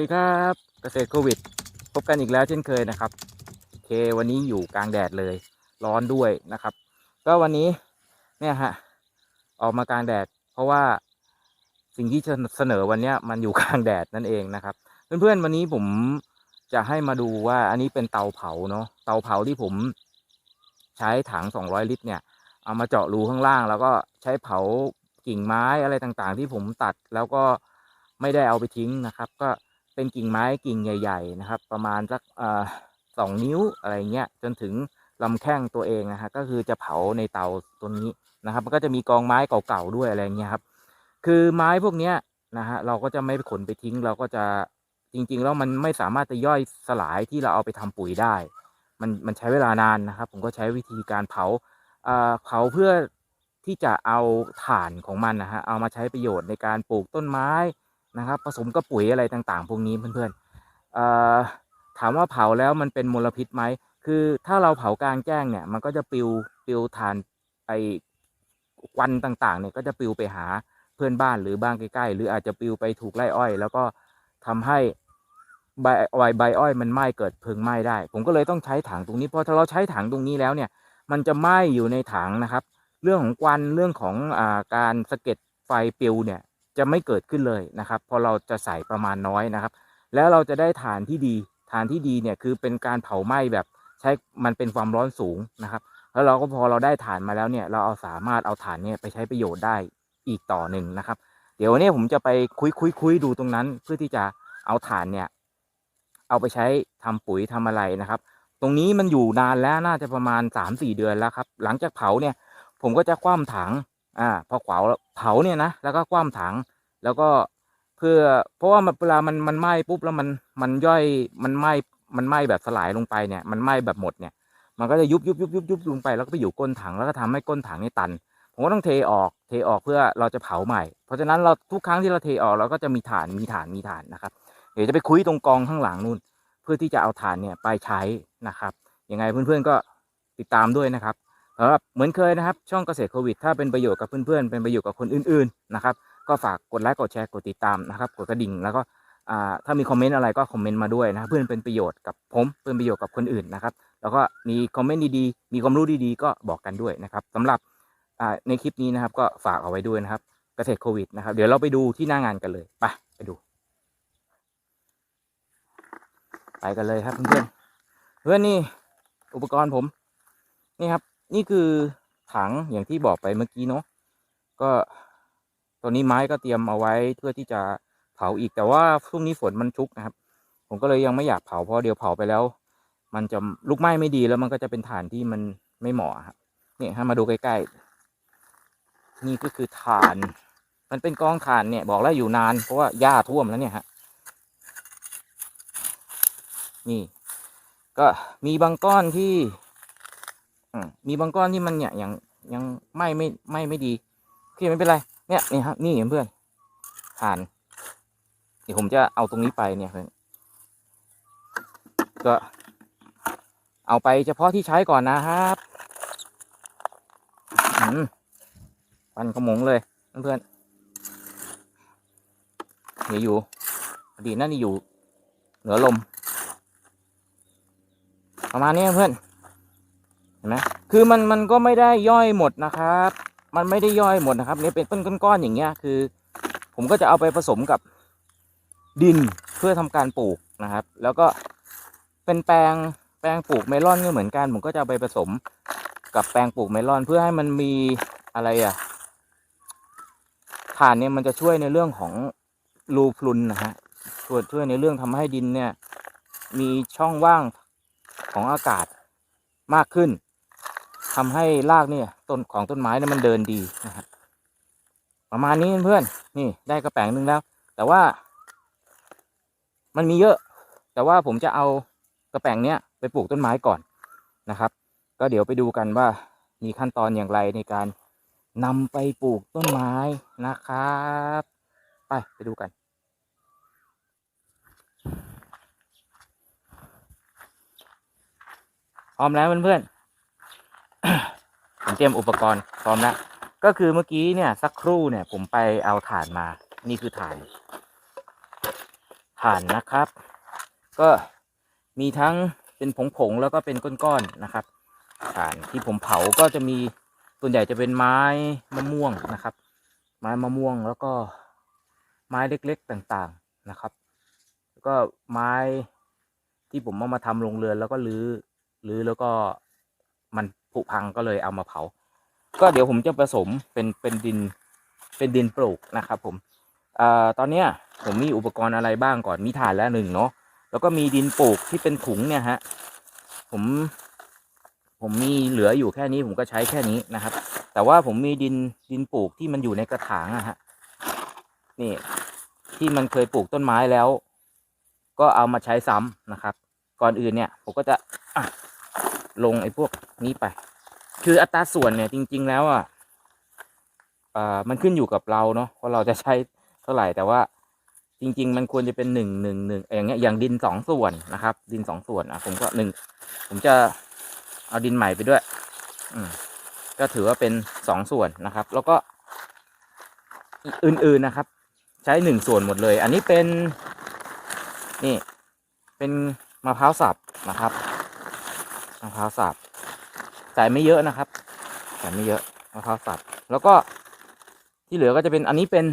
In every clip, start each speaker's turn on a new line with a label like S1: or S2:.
S1: ดีครับเกษตรโควิด พบกันอีกแล้วเช่นเคยนะครับโอเควันนี้อยู่กลางแดดเลย ร้อนด้วยนะครับ ก็วันนี้เนี่ยฮะออกมากลางแดด เพราะว่าสิ่งที่จะเสนอวันนี้มันอยู่กลางแดดนั่นเองนะครับ เพื่อนๆวันนี้ผมจะให้มาดูว่าอันนี้เป็นเตาเผาเนาะเตาเผาที่ผมใช้ถัง 200 ลิตร เนี่ย เอามาเจาะรูข้างล่าง แล้วก็ใช้เผากิ่งไม้อะไรต่างๆ ที่ผมตัดแล้วก็ไม่ได้เอาไปทิ้งนะครับ ก็ เป็นกิ่งไม้กิ่งใหญ่ ๆ นะครับ ประมาณสักสองนิ้วอะไรเงี้ยจนถึงลำแข้งตัวเองนะฮะก็คือจะเผาในเตาตัวนี้นะครับ มันก็จะมีกองไม้เก่าๆด้วยอะไรเงี้ยครับ คือไม้พวกเนี้ยนะฮะเราก็จะไม่ขนไปทิ้ง เราก็จะจริง ๆ แล้วมันไม่สามารถจะย่อยสลายที่เราเอาไปทำปุ๋ยได้ มันมันใช้เวลานานนะครับ ผมก็ใช้วิธีการเผาเอ่อเผาเพื่อที่จะเอาถ่านของมันนะฮะเอามาใช้ประโยชน์ในการปลูกต้นไม้ นะครับ ผสมกับปุ๋ยอะไรต่างๆ พวกนี้เพื่อนๆถามว่าเผาแล้วมันเป็นมลพิษไหมคือถ้าเราเผากลางแจ้งเนี่ย มันก็จะปลิวปลิวถ่านไอควันต่างๆเนี่ยก็จะปลิวไปหาเพื่อนบ้านหรือบ้านใกล้ๆ หรืออาจจะปลิวไปถูกไร่อ้อย แล้วก็ทำให้ใบอ้อยใบอ้อยมันไหม้เกิดเพลิงไหม้ได้ ผมก็เลยต้องใช้ถังตรงนี้เพราะถ้าเราใช้ถังตรงนี้แล้วเนี่ย มันจะไหม้อยู่ในถังนะครับ เรื่องของควันเรื่องของอาการสะเก็ดไฟปลิวเนี่ย จะไม่เกิดขึ้นเลยนะครับพอเราจะใส่ประมาณน้อยนะครับ แล้วเราจะได้ฐานที่ดีฐานที่ดีเนี่ยคือเป็นการเผาไหม้แบบใช้มันเป็นความร้อนสูงนะครับ แล้วเราก็พอเราได้ฐานมาแล้วเนี่ยเราเอาสามารถเอาฐานเนี่ยไปใช้ประโยชน์ได้อีกต่อหนึ่งนะครับ เดี๋ยววันนี้ผมจะไปคุยคุยคุยดูตรงนั้น เพื่อที่จะเอาฐานเนี่ยเอาไปใช้ทำปุ๋ยทำอะไรนะครับ ตรงนี้มันอยู่นานแล้วน่าจะประมาณสามสี่เดือนแล้วครับ หลังจากเผาเนี่ยผมก็จะคว่ำถัง อ่าพอเผาเผาเนี่ยนะแล้วก็คว่ำถัง แล้วก็เพื่อเพราะว่ามันเวลามันมันไหม้ปุ๊บแล้วมันมันย่อยมันไหม้มันไหม้แบบสลายลงไปเนี่ยมันไหม้แบบหมดเนี่ย มันก็จะยุบยุบยุบยุบยุบลงไปแล้วก็ไปอยู่ก้นถังแล้วก็ทำให้ก้นถังนี่ตันผมก็ต้องเทออกเทออกเพื่อเราจะเผาใหม่ เพราะฉะนั้นเราทุกครั้งที่เราเทออกเราก็จะมีฐานมีฐานมีฐานนะครับ เดี๋ยวจะไปคุยตรงกองข้างหลังนู่น เพื่อที่จะเอาฐานเนี่ยไปใช้นะครับยังไงเพื่อนๆก็ติดตามด้วยนะครับ สำหรับเหมือนเคยนะครับ ช่องเกษตรโควิด ถ้าเป็นประโยชน์กับเพื่อนๆเป็นประโยชน์กับคนอื่นๆนะครับ ก็ฝากกดไลค์กดแชร์กดติดตามนะครับกดกระดิ่งแล้วก็ถ้ามีคอมเมนต์อะไรก็คอมเมนต์มาด้วยนะเพื่อนเป็นประโยชน์กับผมเป็นประโยชน์กับคนอื่นนะครับ แล้วก็มีคอมเมนต์ดีๆมีความรู้ดีๆ ก็บอกกันด้วยนะครับสำหรับในคลิปนี้นะครับก็ฝากเอาไว้ด้วยนะครับเกษตรโควิดนะครับเดี๋ยวเราไปดูที่หน้างานกันเลยไปไปดู ไปกันเลยครับเพื่อนๆเพื่อนนี่อุปกรณ์ผมนี่ครับ นี่คือถังอย่างที่บอกไปเมื่อกี้เนาะก็ตัวนี้ไม้ก็เตรียมเอาไว้เพื่อที่จะเผาอีกแต่ว่าช่วงนี้ฝนมันชุกนะครับ ผมก็เลยยังไม่อยากเผาเพราะเดี๋ยวเผาไปแล้ว มันจะลุกไหม้ไม่ดีแล้วมันก็จะเป็นฐานที่มันไม่เหมาะครับนี่ให้มาดูใกล้ๆนี่ก็คือฐาน มันเป็นกองฐานเนี่ยบอกแล้วอยู่นานเพราะว่าหญ้าท่วมแล้วเนี่ยฮะนี่ ก็มีบางก้อนที่ มีบางก้อนที่มันเนี่ยยังยังไหม่ไม่ไหม่ไม่ดีโอเคไม่เป็นไร เนี่ยนี่ครับนี่เพื่อนฐานเดี๋ยวผมจะเอาตรงนี้ไปเนี่ยเพื่อนก็เอาไปเฉพาะที่ใช้ก่อนนะครับอืมปันขมงเลยเพื่อนๆนี่อยู่พอดีนั่นนี่อยู่ เหนือลม ประมาณนี้เพื่อน เห็นไหมคือมันมันก็ไม่ได้ย่อยหมดนะครับ มันไม่ได้ย่อยหมดนะครับเนี่ยเป็นต้นก้อนๆอย่างเงี้ยคือ ผมก็จะเอาไปผสมกับดินเพื่อทำการปลูกนะครับ แล้วก็เป็นแปลงแปลงปลูกเมลอนก็เหมือนกัน ผมก็จะเอาไปผสมกับแปลงปลูกเมลอนเพื่อให้มันมีอะไรอะถ่านเนี่ยมันจะช่วยในเรื่องของรูพรุนนะฮะช่วยช่วยในเรื่องทำให้ดินเนี่ยมีช่องว่างของอากาศมากขึ้น ทำให้รากเนี่ยต้นของต้นไม้เนี่ยมันเดินดีนะฮะประมาณนี้เพื่อนนี่ได้กระแป้งหนึ่งแล้ว แต่ว่า มันมีเยอะ แต่ว่าผมจะเอากระแป้งเนี้ยไปปลูกต้นไม้ก่อนนะครับ ก็เดี๋ยวไปดูกันว่ามีขั้นตอนอย่างไรในการนำไปปลูกต้นไม้นะครับ ไปไปดูกัน พร้อมแล้วเพื่อนๆ ผมเตรียมอุปกรณ์พร้อมแล้วก็คือเมื่อกี้เนี่ยสักครู่เนี่ย ผมไปเอาถ่านมา นี่คือถ่านถ่านนะครับ ก็มีทั้งเป็นผงๆแล้วก็เป็นก้อนๆนะครับถ่านที่ผมเผาก็จะมีส่วนใหญ่จะเป็นไม้มะม่วงนะครับ ไม้มะม่วงแล้วก็ไม้เล็กๆต่างๆนะครับ แล้วก็ไม้ที่ผมเอามาทำโรงเรือนแล้วก็รื้อรื้อแล้วก็มัน ผุพังก็เลยเอามาเผา ก็เดี๋ยวผมจะผสมเป็นเป็นดินเป็นดินปลูกนะครับ ผมอ่าตอนเนี้ยผมมีอุปกรณ์อะไรบ้างก่อนมีถ่านแล้วหนึ่งเนาะแล้วก็มีดินปลูกที่เป็นถุงเนี่ยฮะผมผมมีเหลืออยู่แค่นี้ผมก็ใช้แค่นี้นะครับ แต่ว่าผมมีดินดินปลูกที่มันอยู่ในกระถางอะฮะนี่ที่มันเคยปลูกต้นไม้แล้ว ก็เอามาใช้ซ้ำนะครับ ก่อนอื่นเนี่ย ผมก็จะ ลงไอ้พวกนี้ไป คืออัตราส่วนเนี่ยจริง ๆ แล้วอะอ่ามันขึ้นอยู่กับเราเนาะว่าเราจะใช้เท่าไหร่แต่ว่าจริง ๆ มันควรจะเป็นหนึ่งหนึ่งหนึ่งอย่างเงี้ยอย่างดินสองส่วนนะครับ ดินสองส่วนอะผมก็หนึ่งผมจะเอาดินใหม่ไปด้วย อืมก็ถือว่าเป็นสองส่วนนะครับ แล้วก็อื่นๆนะครับ ใช้หนึ่งส่วนหมดเลย อันนี้เป็นนี่เป็นมะพร้าวสับนะครับ มะพร้าวสับใส่ไม่เยอะนะครับใส่ไม่เยอะมะพร้าวสับแล้วก็ที่เหลือก็จะเป็นอันนี้เป็น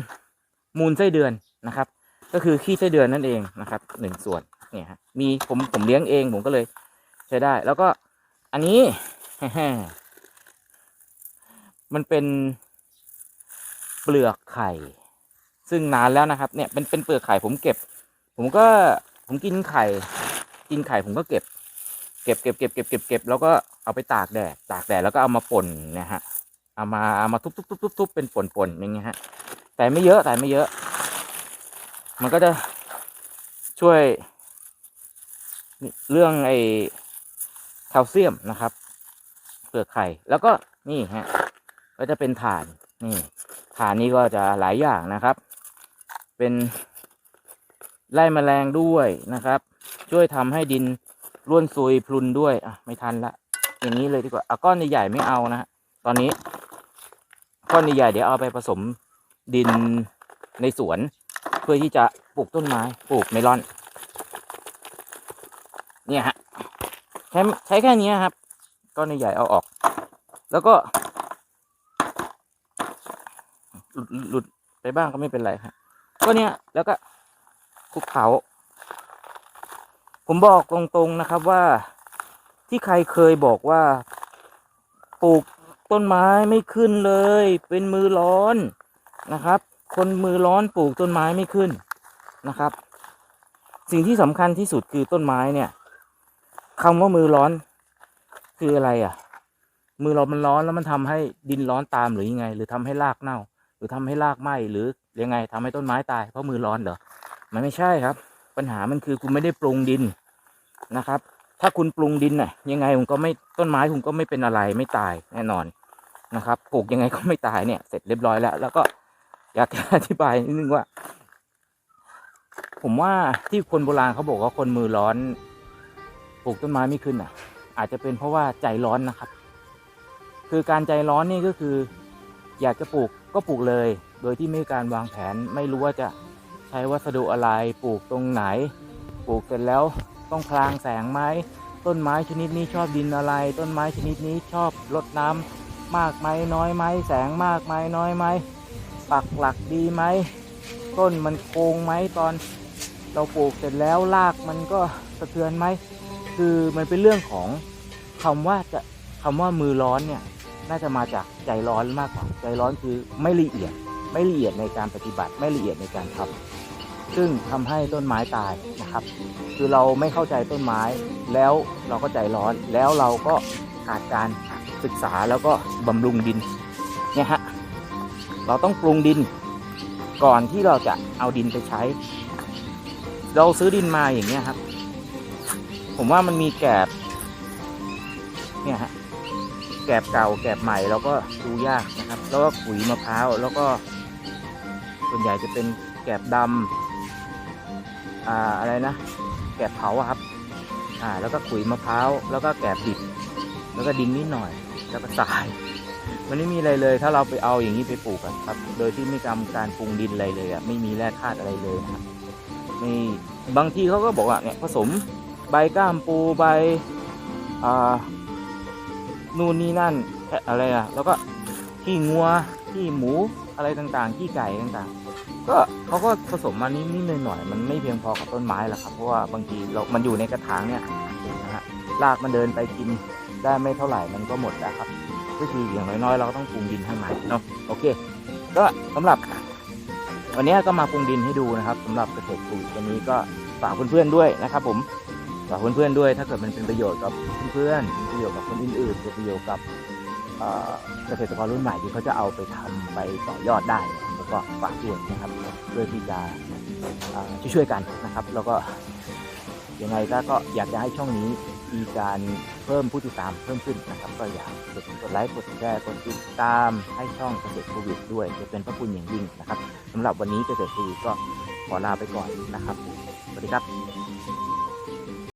S1: มูลไส้เดือนนะครับ ก็คือขี้ไส้เดือนนั่นเองนะครับหนึ่งส่วนเนี่ยฮะมีผมผมเลี้ยงเองผมก็เลยใช้ได้ แล้วก็อันนี้มันเป็นเปลือกไข่ ซึ่งนานแล้วนะครับ เนี่ยเป็นเป็นเปลือกไข่ผมเก็บ ผมก็ผมกินไข่ กินไข่ผมก็เก็บ เก็บเก็บเก็บเก็บเก็บเก็บแล้วก็เอาไปตากแดดตากแดดแล้วก็เอามาป่นนี่ยฮะเอามาเอามาทุบทุบทุบทุบทุบเป็นป่นป่นอย่างเงี้ยฮะแต่ไม่เยอะแต่ไม่เยอะ มันก็จะช่วยเรื่องไอ้แคลเซียมนะครับเปลือกไข่แล้วก็นี่ฮะก็จะเป็นถ่านนี่ถ่านนี้ก็จะหลายอย่างนะครับ เป็นไล่แมลงด้วยนะครับ ช่วยทำให้ดิน ร่วนซุยพลุนด้วย อะ ไม่ทันละ อย่างนี้เลยดีกว่าเอาก้อนใหญ่ๆไม่เอานะฮะตอนนี้ ก้อนใหญ่ๆเดี๋ยวเอาไปผสมดินในสวน เพื่อที่จะปลูกต้นไม้ ปลูกเมลอน เนี่ยฮะ ใช้ใช้แค่นี้ครับ ก้อนใหญ่ๆเอาออก แล้วก็ หลุดหลุดไปบ้างก็ไม่เป็นไรครับก็เนี่ยแล้วก็คลุกเขา ผมบอกตรงๆนะครับว่าที่ใครเคยบอกว่า ปลูกต้นไม้ไม่ขึ้นเลย เป็นมือร้อนนะครับ คนมือร้อนปลูกต้นไม้ไม่ขึ้นนะครับ สิ่งที่สำคัญที่สุดคือต้นไม้เนี่ยคำว่ามือร้อนคืออะไรอะ มือเรามันร้อนแล้วมันทำให้ดินร้อนตามหรือยังไง หรือทำให้รากเน่า หรือทำให้รากไหมหรือยังไงทำให้ต้นไม้ตายเพราะมือร้อนเหรอมันไม่ใช่ครับ ปัญหามันคือคุณไม่ได้ปรุงดินนะครับ ถ้าคุณปรุงดินน่ะยังไงคุณก็ไม่ต้นไม้คุณก็ไม่เป็นอะไรไม่ตายแน่นอนนะครับปลูกยังไงก็ไม่ตายเนี่ย เสร็จเรียบร้อยแล้ว แล้วก็อยากจะอธิบายนิดนึงว่า ผมว่าที่คนโบราณเขาบอกว่าคนมือร้อนปลูกต้นไม้ไม่ขึ้นอะ อาจจะเป็นเพราะว่าใจร้อนนะครับ คือการใจร้อนนี่ก็คือ อยากจะปลูกก็ปลูกเลย โดยที่ไม่มีการวางแผน ไม่รู้ว่าจะ ใช้วัสดุอะไรปลูกตรงไหน ปลูกเสร็จแล้วต้องพลางแสงไหมต้นไม้ชนิดนี้ชอบดินอะไร ต้นไม้ชนิดนี้ชอบรดน้ำมากไหมน้อยไหมแสงมากไหมน้อยไหมปักหลักดีไหมต้นมันโกงไหมตอนเราปลูกเสร็จแล้วรากมันก็สะเทือนไหมคือมันเป็นเรื่องของคำว่าจะคำว่ามือร้อนเนี่ยน่าจะมาจากใจร้อนมากกว่าใจร้อนคือไม่ละเอียด ไม่ละเอียดในการปฏิบัติไม่ละเอียดในการทำซึ่งทำให้ต้นไม้ตายนะครับ คือเราไม่เข้าใจต้นไม้แล้วเราก็ใจร้อนแล้วเราก็ขาดการศึกษาแล้วก็บำรุงดินเนี่ยฮะเราต้องปรุงดินก่อนที่เราจะเอาดินไปใช้ เราซื้อดินมาอย่างเงี้ยครับ ผมว่ามันมีแกบเนี่ยฮะแกบเก่าแกบใหม่เราก็ดูยากนะครับ แล้วก็ขุยมะพร้าวแล้วก็ ส่วนใหญ่จะเป็นแกบดำอ่าอะไรนะ แกบเผาครับอ่าแล้วก็ขุยมะพร้าวแล้วก็แกบดิบ แล้วก็ดินนิดหน่อย แล้วก็ทราย มันไม่มีอะไรเลย ถ้าเราไปเอาอย่างนี้ไปปลูกครับ โดยที่ไม่ทำการปรุงดินอะไรเลยอะไม่มีแร่ธาตุอะไรเลยนะครับมีบางทีเขาก็บอกว่าเนี่ยผสมใบก้ามปูใบอ่านู่นนี่นั่นอะไรอะแล้วก็ขี้งัวขี้หมู อะไรต่างๆขี้ไก่ต่างๆ ก็เขาก็ผสมมานิดๆหน่อยๆมันไม่เพียงพอกับต้นไม้หรอกครับเพราะว่าบางทีเรา มันอยู่ในกระถางเนี่ยนะฮะรากมันเดินไปกินได้ไม่เท่าไหร่มันก็หมดแล้วครับก็คืออย่างน้อยๆเราก็ต้องปรุงดินให้มันเนาะโอเค ก็สำหรับ วันนี้ก็มาปรุงดินให้ดูนะครับสำหรับเกษตรปลูกวันนี้ก็ฝากเพื่อนๆด้วยนะครับ ผมฝากเพื่อนๆด้วย ถ้าเกิดมันเป็นประโยชน์กับเพื่อนๆเป็นประโยชน์กับคนอื่นๆเป็นประโยชน์กับ เกษตรกรรุ่นใหม่ที่เขาจะเอาไปทำไปต่อยอดได้แล้วก็ฝากด้วยนะครับเพื่อที่จะเอ่อช่วยๆกันนะครับ แล้วก็ยังไงก็ก็อยากจะให้ช่องนี้มีการเพิ่มผู้ติดตามเพิ่มขึ้นนะครับ ก็อยากกดกดไลค์กดแชร์กดติดตามให้ช่องเกษตรโควิดด้วยจะเป็นพระคุณอย่างยิ่งนะครับสำหรับวันนี้เกษตรโควิดก็ขอลาไปก่อนนะครับสวัสดีครับ